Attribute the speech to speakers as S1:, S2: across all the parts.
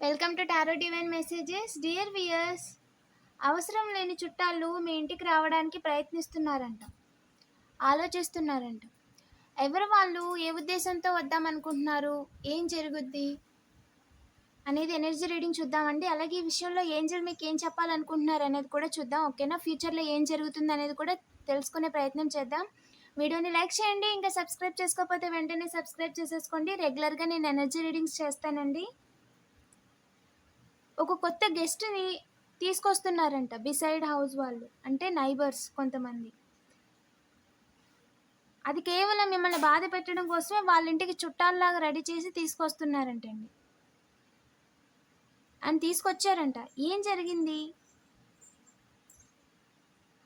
S1: Welcome to tarot divine messages. Dear viewers అవసరం లేని చుట్టాలు మీ ఇంటికి రావడానికి ప్రయత్నిస్తున్నారంట. ఆలోచిస్తున్నారంట. ఎవరు వాళ్ళు? ఏ ఉద్దేశంతో వద్దామనుకుంటున్నారు? ఏం జరుగుద్ది? అనేది ఎనర్జీ రీడింగ్ చూద్దామండి. అలాగే ఈ విషయంలో ఏంజల్ మీకు ఏం చెప్పాలనుకుంటున్నారు అనేది కూడా చూద్దాం. ఓకేనా? ఫ్యూచర్లో ఏం జరుగుతుంది అనేది కూడా తెలుసుకునే ప్రయత్నం చేద్దాం. వీడియోని లైక్ చేయండి. ఇంకా సబ్స్క్రైబ్ చేసుకోకపోతే వెంటనే సబ్స్క్రైబ్ చేసేసుకోండి. రెగ్యులర్గా నేను ఎనర్జీ రీడింగ్స్ చేస్తానండి. ఒక కొత్త గెస్ట్ని తీసుకొస్తున్నారంట బిసైడ్ హౌస్ వాళ్ళు అంటే నైబర్స్ కొంతమంది. అది కేవలం మిమ్మల్ని బాధ పెట్టడం కోసమే వాళ్ళ ఇంటికి చుట్టాల్లాగా రెడీ చేసి తీసుకొస్తున్నారంటండి. అని తీసుకొచ్చారంట. ఏం జరిగింది?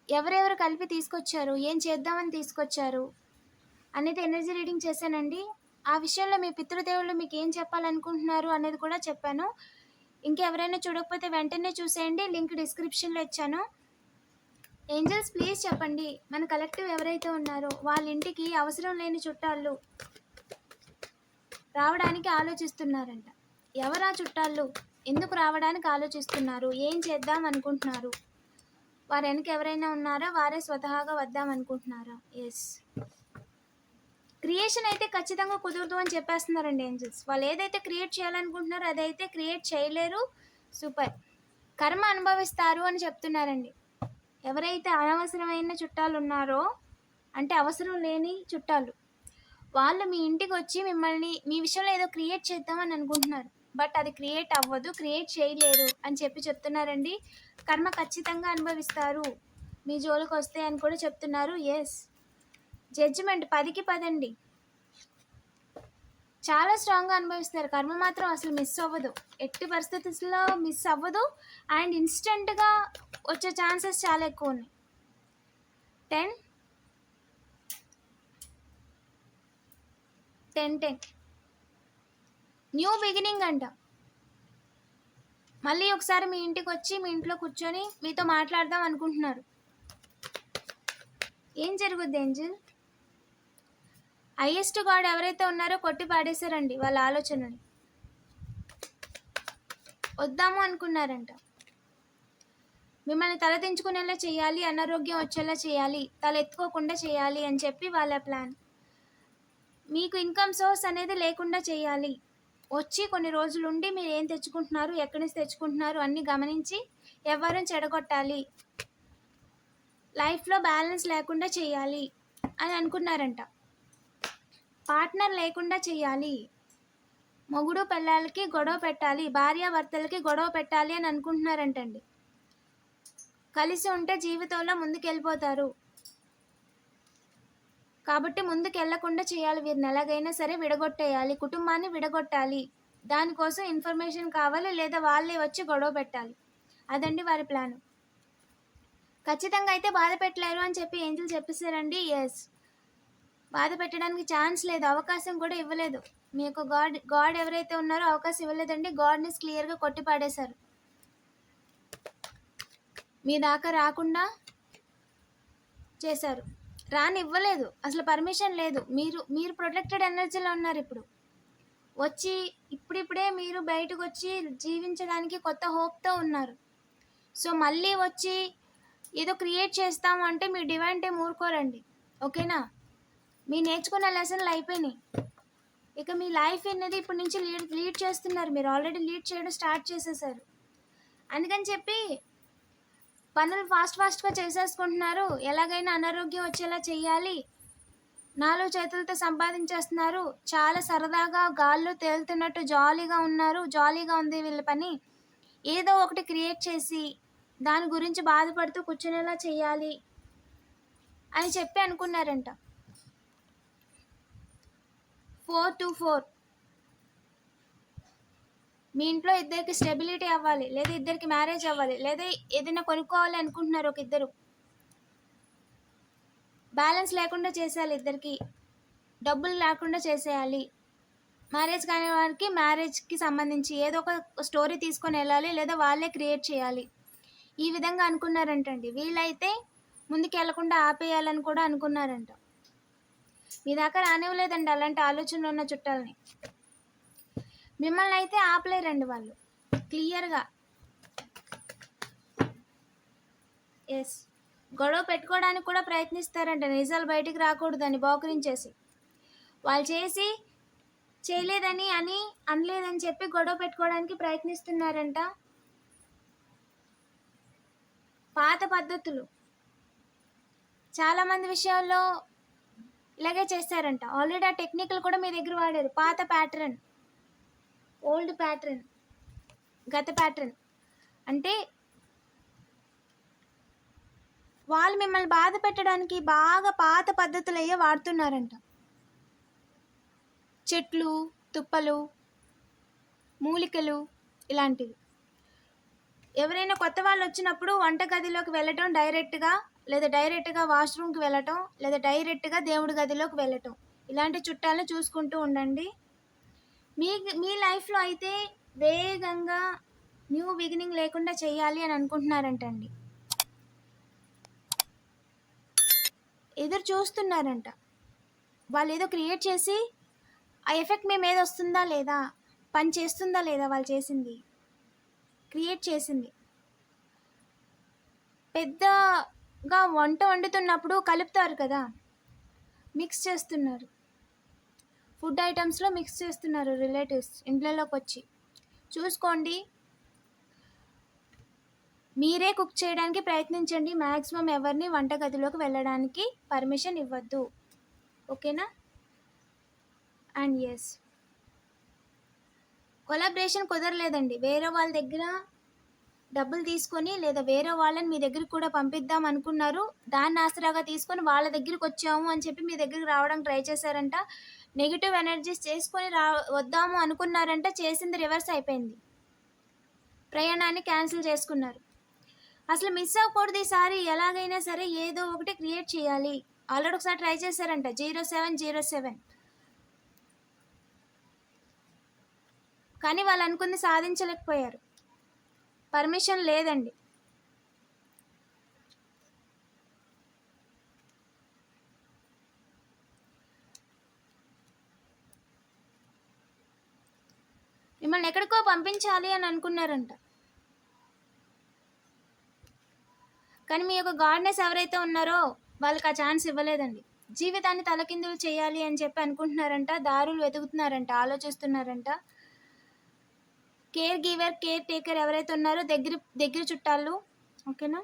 S1: ఎవరెవరు కలిపి తీసుకొచ్చారు? ఏం చేద్దామని తీసుకొచ్చారు? అనేది ఎనర్జీ రీడింగ్ చేశానండి. ఆ విషయంలో మీ పితృదేవుళ్ళు మీకు ఏం చెప్పాలనుకుంటున్నారు అనేది కూడా చెప్పాను. ఇంకెవరైనా చూడకపోతే వెంటనే చూసేయండి. లింక్ డిస్క్రిప్షన్లో ఇచ్చాను. ఏంజల్స్ ప్లీజ్ చెప్పండి. మన కలెక్టివ్ ఎవరైతే ఉన్నారో వాళ్ళ ఇంటికి అవసరం లేని చుట్టాలు రావడానికి ఆలోచిస్తున్నారంట. ఎవరా చుట్టాలు? ఎందుకు రావడానికి ఆలోచిస్తున్నారు? ఏం చేద్దాం అనుకుంటున్నారు? వారు వెనక ఎవరైనా ఉన్నారా? వారే స్వతహాగా వద్దాం అనుకుంటున్నారా? ఎస్ క్రియేషన్ అయితే ఖచ్చితంగా కుదరదు అని చెప్పేస్తున్నారండి ఏంజల్స్. వాళ్ళు ఏదైతే క్రియేట్ చేయాలనుకుంటున్నారో అదైతే క్రియేట్ చేయలేరు. సూపర్. కర్మ అనుభవిస్తారు అని చెప్తున్నారండి. ఎవరైతే అనవసరమైన చుట్టాలు ఉన్నారో అంటే అవసరం లేని చుట్టాలు వాళ్ళు మీ ఇంటికి వచ్చి మిమ్మల్ని మీ విషయంలో ఏదో క్రియేట్ చేద్దామని అనుకుంటున్నారు. బట్ అది క్రియేట్ అవ్వదు క్రియేట్ చేయలేరు అని చెప్పి చెప్తున్నారండి. కర్మ ఖచ్చితంగా అనుభవిస్తారు. మీ జోలికి వస్తే అని కూడా చెప్తున్నారు. ఎస్ జడ్జిమెంట్ పదికి పదండి. చాలా స్ట్రాంగ్గా అనుభవిస్తారు కర్మ మాత్రం అసలు మిస్ అవ్వదు. ఎట్టి పరిస్థితుల్లో మిస్ అవ్వదు. అండ్ ఇన్స్టెంట్గా వచ్చే ఛాన్సెస్ చాలా ఎక్కువ ఉన్నాయి. Ten ten ten new beginning అంట. మళ్ళీ ఒకసారి మీ ఇంటికి వచ్చి మీ ఇంట్లో కూర్చొని మీతో మాట్లాడదాం అనుకుంటున్నారు. ఏం జరుగుద్ది ఏంజిల్ హైయెస్ట్ గాడ్ ఎవరైతే ఉన్నారో కొట్టి పాడేశారండి వాళ్ళ ఆలోచనని. వద్దాము అనుకున్నారంట. మిమ్మల్ని తలదించుకునేలా చేయాలి అనారోగ్యం వచ్చేలా చేయాలి తల ఎత్తుకోకుండా చేయాలి అని చెప్పి వాళ్ళ ప్లాన్. మీకు ఇన్కమ్ సోర్స్ అనేది లేకుండా చేయాలి. వచ్చి కొన్ని రోజులు ఉండి మీరు ఏం తెచ్చుకుంటున్నారు ఎక్కడి నుంచి తెచ్చుకుంటున్నారు అన్నీ గమనించి ఎవరిని చెడగొట్టాలి. లైఫ్లో బ్యాలెన్స్ లేకుండా చేయాలి అని అనుకున్నారంట. పార్ట్నర్ లేకుండా చేయాలి. మొగుడు పిల్లలకి గొడవ పెట్టాలి భార్యాభర్తలకి గొడవ పెట్టాలి అని అనుకుంటున్నారంటండి. కలిసి ఉంటే జీవితంలో ముందుకెళ్ళిపోతారు. కాబట్టి ముందుకు వెళ్ళకుండా చేయాలి వీరిని. ఎలాగైనా సరే విడగొట్టేయాలి కుటుంబాన్ని విడగొట్టాలి. దానికోసం ఇన్ఫర్మేషన్ కావాలి లేదా వాళ్ళే వచ్చి గొడవ పెట్టాలి. అదండి వారి ప్లాన్. ఖచ్చితంగా అయితే బాధ పెట్టలేరు అని చెప్పి ఏంజల్ చెప్పేశారండి. ఎస్. బాధ పెట్టడానికి ఛాన్స్ లేదు అవకాశం కూడా ఇవ్వలేదు. మీకు గాడ్ గాడ్ ఎవరైతే ఉన్నారో అవకాశం ఇవ్వలేదండి గాడ్ని క్లియర్గా కొట్టి పాడేశారు. మీ దాకా రాకుండా చేశారు. రాని ఇవ్వలేదు అసలు పర్మిషన్ లేదు. మీరు మీరు ప్రొటెక్టెడ్ ఎనర్జీలో ఉన్నారు ఇప్పుడు. వచ్చి ఇప్పుడిప్పుడే మీరు బయటకు వచ్చి జీవించడానికి కొత్త హోప్తో ఉన్నారు. సో మళ్ళీ వచ్చి ఏదో క్రియేట్ చేస్తాము అంటే మీరు డివైన్ టైం ఊరుకోరండి. ఓకేనా మీ నేర్చుకున్న లెసన్లు అయిపోయినాయి. ఇక మీ లైఫ్ అనేది ఇప్పటి నుంచి లీడ్ లీడ్ చేస్తున్నారు. మీరు ఆల్రెడీ లీడ్ చేయడం స్టార్ట్ చేసేసారు. అందుకని చెప్పి పనులు ఫాస్ట్ ఫాస్ట్గా చేసేసుకుంటున్నారు. ఎలాగైనా అనారోగ్యం వచ్చేలా చేయాలి. నాలుగు చేతులతో సంపాదించేస్తున్నారు. చాలా సరదాగా గాల్లో తేలుతున్నట్టు జాలీగా ఉన్నారు. జాలీగా ఉంది వీళ్ళ పని. ఏదో ఒకటి క్రియేట్ చేసి దాని గురించి బాధపడుతూ కూర్చునేలా చేయాలి అని చెప్పి అనుకున్నారంట. Four to four. మీ ఇంట్లో ఇద్దరికి స్టెబిలిటీ అవ్వాలి లేదా ఇద్దరికి మ్యారేజ్ అవ్వాలి లేదా ఏదైనా కొనుక్కోవాలి అనుకుంటున్నారు ఒక ఇద్దరు. బ్యాలెన్స్ లేకుండా చేసేయాలి ఇద్దరికి. డబ్బులు లేకుండా చేసేయాలి. మ్యారేజ్ కాని వారికి మ్యారేజ్కి సంబంధించి ఏదో ఒక స్టోరీ తీసుకొని వెళ్ళాలి లేదా వాళ్ళే క్రియేట్ చేయాలి. ఈ విధంగా అనుకున్నారంటండి. వీళ్ళైతే ముందుకు వెళ్ళకుండా ఆపేయాలని కూడా అనుకున్నారంట. మీ దాకా రానివ్వలేదండి అలాంటి ఆలోచనలు ఉన్న చుట్టాలని. మిమ్మల్ని అయితే ఆపలేరండి వాళ్ళు. క్లియర్గా. ఎస్ గొడవ పెట్టుకోవడానికి కూడా ప్రయత్నిస్తారంట. నిజాలు బయటికి రాకూడదని బోకరించేసి. వాళ్ళు చేసి చేయలేదని అని అనలేదని చెప్పి గొడవ పెట్టుకోవడానికి ప్రయత్నిస్తున్నారంట. పాత పద్ధతులు. చాలామంది విషయాల్లో ఇలాగే చేస్తారంట. ఆల్రెడీ ఆ టెక్నికల్ కూడా మీ దగ్గర వాడారు. పాత ప్యాటర్న్ ఓల్డ్ ప్యాటర్న్ గత ప్యాటర్న్ అంటే వాళ్ళు మిమ్మల్ని బాధ పెట్టడానికి బాగా పాత పద్ధతులు అయ్యే వాడుతున్నారంట. చెట్లు తుప్పలు మూలికలు ఇలాంటివి. ఎవరైనా కొత్త వాళ్ళు వచ్చినప్పుడు వంటగదిలోకి వెళ్ళటం డైరెక్ట్గా లేదా డైరెక్ట్గా వాష్రూమ్కి వెళ్ళటం లేదా డైరెక్ట్గా దేవుడి గదిలోకి వెళ్ళటం ఇలాంటి చుట్టాలను చూసుకుంటూ ఉండండి. మీ మీ లైఫ్లో అయితే వేగంగా న్యూ బిగినింగ్ లేకుండా చేయాలి అని అనుకుంటున్నారంటండి. ఎదురు చూస్తున్నారంట. వాళ్ళు ఏదో క్రియేట్ చేసి ఆ ఎఫెక్ట్ మేము ఏదో వస్తుందా లేదా? పని చేస్తుందా లేదా వాళ్ళు చేసింది? క్రియేట్ చేసింది. పెద్ద ఇంకా వంట వండుతున్నప్పుడు కలుపుతారు కదా. మిక్స్ చేస్తున్నారు. ఫుడ్ ఐటమ్స్లో మిక్స్ చేస్తున్నారు రిలేటివ్స్ ఇంట్లోకి వచ్చి చూసుకోండి. మీరే కుక్ చేయడానికి ప్రయత్నించండి. మ్యాక్సిమం ఎవరిని వంటగదిలోకి వెళ్ళడానికి పర్మిషన్ ఇవ్వద్దు. ఓకేనా? అండ్ ఎస్ కొలాబరేషన్ కుదరలేదండి. వేరే వాళ్ళ దగ్గర డబ్బులు తీసుకొని లేదా వేరే వాళ్ళని మీ దగ్గరికి కూడా పంపిద్దాం అనుకున్నారు. దాన్ని ఆసరాగా తీసుకొని వాళ్ళ దగ్గరికి వచ్చాము అని చెప్పి మీ దగ్గరికి రావడానికి ట్రై చేశారంట. నెగిటివ్ ఎనర్జీస్ చేసుకొని రా వద్దాము అనుకున్నారంట. చేసింది రివర్స్ అయిపోయింది. ప్రయాణాన్ని క్యాన్సిల్ చేసుకున్నారు. అసలు మిస్ అవ్వకూడదు ఈసారి ఎలాగైనా సరే ఏదో ఒకటి క్రియేట్ చేయాలి. ఆల్రెడీ ఒకసారి ట్రై చేశారంట. Zero seven zero seven. కానీ వాళ్ళు అనుకుంది సాధించలేకపోయారు. పర్మిషన్ లేదండి. మిమ్మల్ని ఎక్కడికో పంపించాలి అని అనుకున్నారంట. కానీ మీ యొక్క గాడ్నెస్ ఎవరైతే ఉన్నారో వాళ్ళకి ఆ ఛాన్స్ ఇవ్వలేదండి. జీవితాన్ని తలకిందులు చేయాలి అని చెప్పి అనుకుంటున్నారంట దారులు వెతుకుతున్నారంట ఆలోచిస్తున్నారంట. కేర్ గివర్ కేర్ టేకర్ ఎవరైతే ఉన్నారో దగ్గర దగ్గర చుట్టాలు ఓకేనా?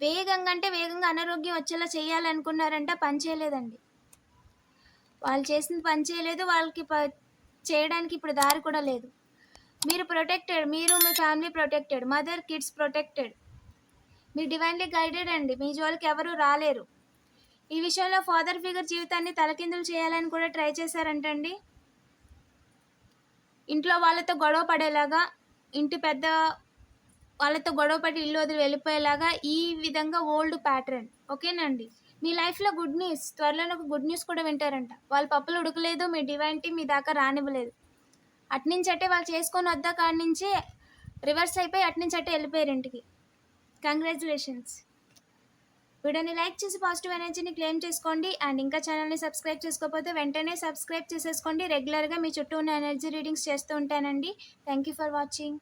S1: వేగంగా అంటే వేగంగా అనారోగ్యం వచ్చేలా చేయాలనుకున్నారంట పని చేయలేదండి. వాళ్ళు చేసింది పని చేయలేదు వాళ్ళకి ప చేయడానికి ఇప్పుడు దారి కూడా లేదు. మీరు ప్రొటెక్టెడ్ మీరు మీ family protected mother kids protected. మీరు డివైన్లీ గైడెడ్ అండి మీ జోలికి ఎవరు రాలేరు. ఈ విషయంలో ఫాదర్ ఫిగర్ జీవితాన్ని తలకిందులు చేయాలని కూడా ట్రై చేశారంటండి. ఇంట్లో వాళ్ళతో గొడవ పడేలాగా ఇంటి పెద్ద వాళ్ళతో గొడవ పడి ఇల్లు వదిలి వెళ్ళిపోయేలాగా ఈ విధంగా ఓల్డ్ ప్యాటర్న్ ఓకేనండి మీ లైఫ్లో గుడ్ న్యూస్ త్వరలోనే ఒక గుడ్ న్యూస్ కూడా వింటారంట. వాళ్ళ పప్పులు ఉడకలేదు మీ డివైన్టీ మీ దాకా రానివ్వలేదు. అట్నుంచి అట్టే వాళ్ళు చేసుకొని వద్దా కాడి నుంచి రివర్స్ అయిపోయి అట్నుంచి అట్టే వెళ్ళిపోయారు ఇంటికి. కంగ్రాచులేషన్స్ వీడియోని లైక్ చేసి పాజిటివ్ ఎనర్జీని క్లెయిమ్ చేసుకోండి అండ్ ఇంకా ఛానల్ని సబ్స్క్రైబ్ చేసుకోకపోతే వెంటనే సబ్స్క్రైబ్ చేసేసుకోండి. రెగ్యులర్గా మీ చుట్టూ ఉన్న ఎనర్జీ రీడింగ్స్ చేస్తూ ఉంటానండి. Thank you for watching.